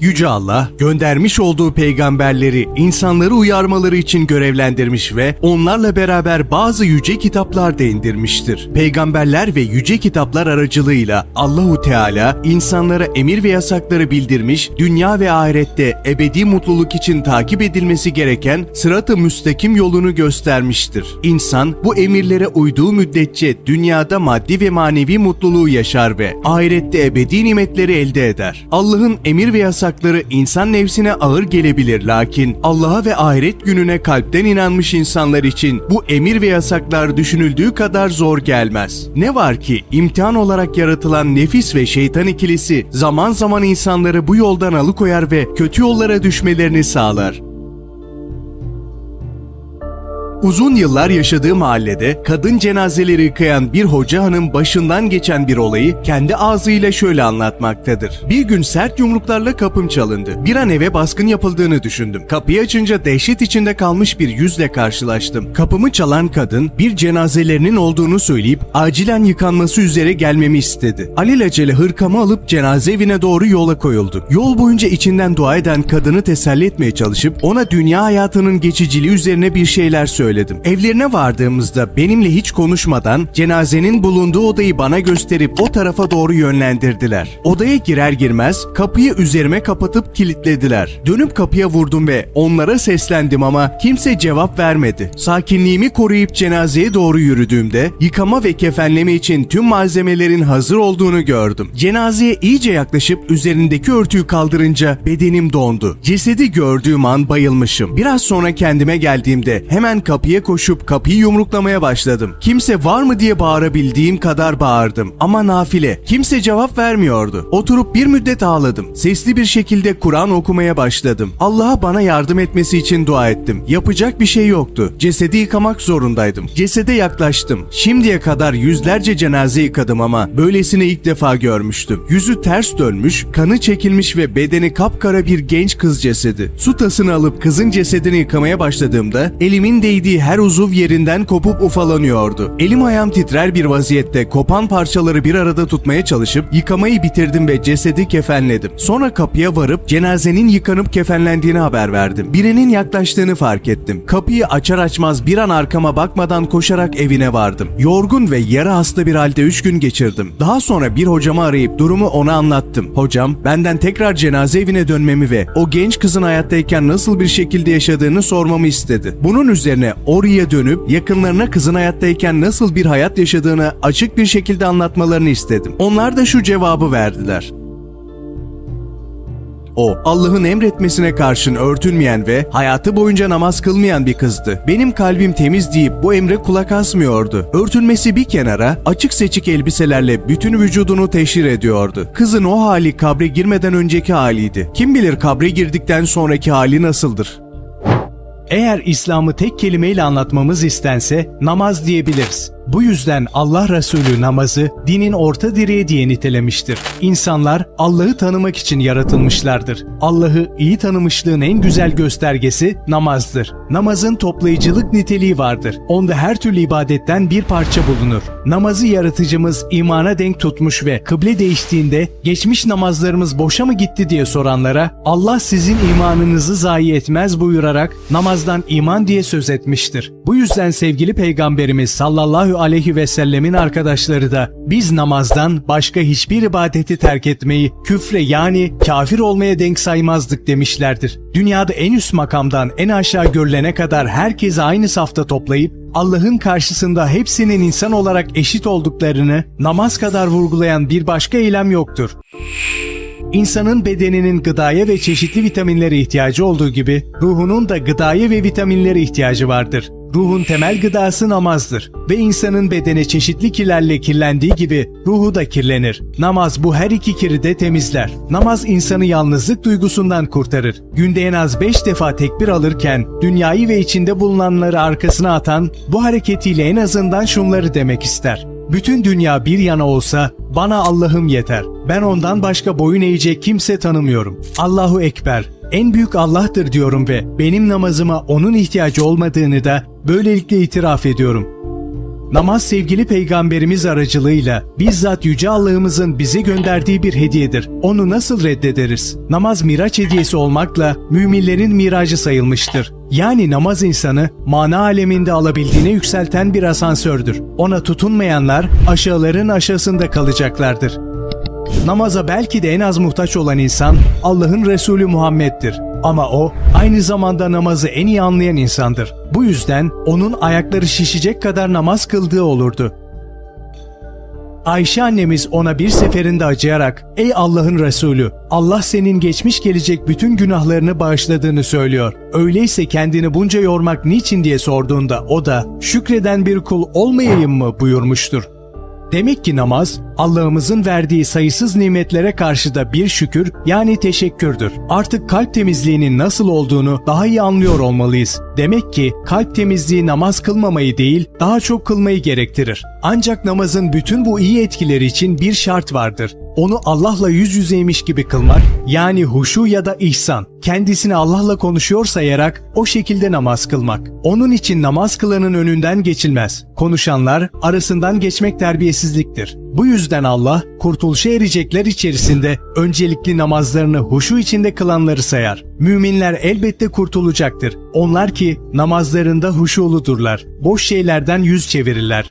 Yüce Allah göndermiş olduğu peygamberleri insanları uyarmaları için görevlendirmiş ve onlarla beraber bazı yüce kitaplar da indirmiştir. Peygamberler ve yüce kitaplar aracılığıyla Allahu Teala insanlara emir ve yasakları bildirmiş, dünya ve ahirette ebedi mutluluk için takip edilmesi gereken sırat-ı müstakim yolunu göstermiştir. İnsan bu emirlere uyduğu müddetçe dünyada maddi ve manevi mutluluğu yaşar ve ahirette ebedi nimetleri elde eder. Allah'ın emir ve yasakları insan nefsine ağır gelebilir lakin Allah'a ve ahiret gününe kalpten inanmış insanlar için bu emir ve yasaklar düşünüldüğü kadar zor gelmez. Ne var ki imtihan olarak yaratılan nefis ve şeytan ikilisi zaman zaman insanları bu yoldan alıkoyar ve kötü yollara düşmelerini sağlar. Uzun yıllar yaşadığı mahallede kadın cenazeleri yıkayan bir hoca hanım başından geçen bir olayı kendi ağzıyla şöyle anlatmaktadır. Bir gün sert yumruklarla kapım çalındı. Bir an eve baskın yapıldığını düşündüm. Kapıyı açınca dehşet içinde kalmış bir yüzle karşılaştım. Kapımı çalan kadın bir cenazelerinin olduğunu söyleyip acilen yıkanması üzere gelmemi istedi. Alelacele hırkamı alıp cenaze evine doğru yola koyulduk. Yol boyunca içinden dua eden kadını teselli etmeye çalışıp ona dünya hayatının geçiciliği üzerine bir şeyler söyledim. Evlerine vardığımızda benimle hiç konuşmadan cenazenin bulunduğu odayı bana gösterip o tarafa doğru yönlendirdiler. Odaya girer girmez kapıyı üzerime kapatıp kilitlediler. Dönüp kapıya vurdum ve onlara seslendim ama kimse cevap vermedi. Sakinliğimi koruyup cenazeye doğru yürüdüğümde yıkama ve kefenleme için tüm malzemelerin hazır olduğunu gördüm. Cenazeye iyice yaklaşıp üzerindeki örtüyü kaldırınca bedenim dondu. Cesedi gördüğüm an bayılmışım. Biraz sonra kendime geldiğimde hemen kapıya koşup kapıyı yumruklamaya başladım. Kimse var mı diye bağırabildiğim kadar bağırdım ama nafile. Kimse cevap vermiyordu. Oturup bir müddet ağladım. Sesli bir şekilde Kur'an okumaya başladım. Allah'a bana yardım etmesi için dua ettim. Yapacak bir şey yoktu. Cesedi yıkamak zorundaydım. Cesede yaklaştım. Şimdiye kadar yüzlerce cenaze yıkadım ama böylesini ilk defa görmüştüm. Yüzü ters dönmüş, kanı çekilmiş ve bedeni kapkara bir genç kız cesedi. Su tasını alıp kızın cesedini yıkamaya başladığımda elimin değdiği her uzuv yerinden kopup ufalanıyordu. Elim ayağım titrer bir vaziyette kopan parçaları bir arada tutmaya çalışıp yıkamayı bitirdim ve cesedi kefenledim. Sonra kapıya varıp cenazenin yıkanıp kefenlendiğini haber verdim. Birinin yaklaştığını fark ettim. Kapıyı açar açmaz bir an arkama bakmadan koşarak evine vardım. Yorgun ve yarı hasta bir halde 3 gün geçirdim. Daha sonra bir hocamı arayıp durumu ona anlattım. Hocam benden tekrar cenaze evine dönmemi ve o genç kızın hayattayken nasıl bir şekilde yaşadığını sormamı istedi. Bunun üzerine oraya dönüp yakınlarına kızın hayattayken nasıl bir hayat yaşadığını açık bir şekilde anlatmalarını istedim. Onlar da şu cevabı verdiler. O, Allah'ın emretmesine karşın örtünmeyen ve hayatı boyunca namaz kılmayan bir kızdı. Benim kalbim temiz deyip bu emre kulak asmıyordu. Örtünmesi bir kenara, açık seçik elbiselerle bütün vücudunu teşhir ediyordu. Kızın o hali kabre girmeden önceki haliydi. Kim bilir kabre girdikten sonraki hali nasıldır? Eğer İslam'ı tek kelimeyle anlatmamız istense namaz diyebiliriz. Bu yüzden Allah Resulü namazı dinin orta direği diye nitelemiştir. İnsanlar Allah'ı tanımak için yaratılmışlardır. Allah'ı iyi tanımışlığın en güzel göstergesi namazdır. Namazın toplayıcılık niteliği vardır. Onda her türlü ibadetten bir parça bulunur. Namazı yaratıcımız imana denk tutmuş ve kıble değiştiğinde geçmiş namazlarımız boşa mı gitti diye soranlara Allah sizin imanınızı zayi etmez buyurarak namazdan iman diye söz etmiştir. Bu yüzden sevgili peygamberimiz sallallahu aleyhi ve sellemin arkadaşları da biz namazdan başka hiçbir ibadeti terk etmeyi küfre yani kafir olmaya denk saymazdık demişlerdir. Dünyada en üst makamdan en aşağı görülene kadar herkesi aynı safta toplayıp Allah'ın karşısında hepsinin insan olarak eşit olduklarını namaz kadar vurgulayan bir başka eylem yoktur. İnsanın bedeninin gıdaya ve çeşitli vitaminlere ihtiyacı olduğu gibi ruhunun da gıdaya ve vitaminlere ihtiyacı vardır. Ruhun temel gıdası namazdır ve insanın bedeni çeşitli kirlerle kirlendiği gibi ruhu da kirlenir. Namaz bu her iki kiri de temizler. Namaz insanı yalnızlık duygusundan kurtarır. Günde en az 5 defa tekbir alırken dünyayı ve içinde bulunanları arkasına atan bu hareketiyle en azından şunları demek ister. Bütün dünya bir yana olsa bana Allah'ım yeter. Ben ondan başka boyun eğecek kimse tanımıyorum. Allahu Ekber. En büyük Allah'tır diyorum ve benim namazıma onun ihtiyacı olmadığını da böylelikle itiraf ediyorum. Namaz sevgili peygamberimiz aracılığıyla bizzat Yüce Allah'ımızın bize gönderdiği bir hediyedir. Onu nasıl reddederiz? Namaz miraç hediyesi olmakla müminlerin miracı sayılmıştır. Yani namaz insanı mana aleminde alabildiğine yükselten bir asansördür. Ona tutunmayanlar aşağıların aşağısında kalacaklardır. Namaza belki de en az muhtaç olan insan Allah'ın Resulü Muhammed'dir. Ama o aynı zamanda namazı en iyi anlayan insandır. Bu yüzden onun ayakları şişecek kadar namaz kıldığı olurdu. Ayşe annemiz ona bir seferinde acıyarak "Ey Allah'ın Resulü, Allah senin geçmiş gelecek bütün günahlarını bağışladığını söylüyor. Öyleyse kendini bunca yormak niçin diye sorduğunda o da şükreden bir kul olmayayım mı buyurmuştur. Demek ki namaz, Allah'ımızın verdiği sayısız nimetlere karşı da bir şükür yani teşekkürdür. Artık kalp temizliğinin nasıl olduğunu daha iyi anlıyor olmalıyız. Demek ki kalp temizliği namaz kılmamayı değil, daha çok kılmayı gerektirir. Ancak namazın bütün bu iyi etkileri için bir şart vardır. Onu Allah'la yüz yüzeymiş gibi kılmak, yani huşu ya da ihsan. Kendisini Allah'la konuşuyor sayarak o şekilde namaz kılmak. Onun için namaz kılanın önünden geçilmez. Konuşanlar arasından geçmek terbiyesizliktir. Bu yüzden Allah kurtuluşa erecekler içerisinde öncelikli namazlarını huşu içinde kılanları sayar. Müminler elbette kurtulacaktır. Onlar ki namazlarında huşuludurlar. Boş şeylerden yüz çevirirler.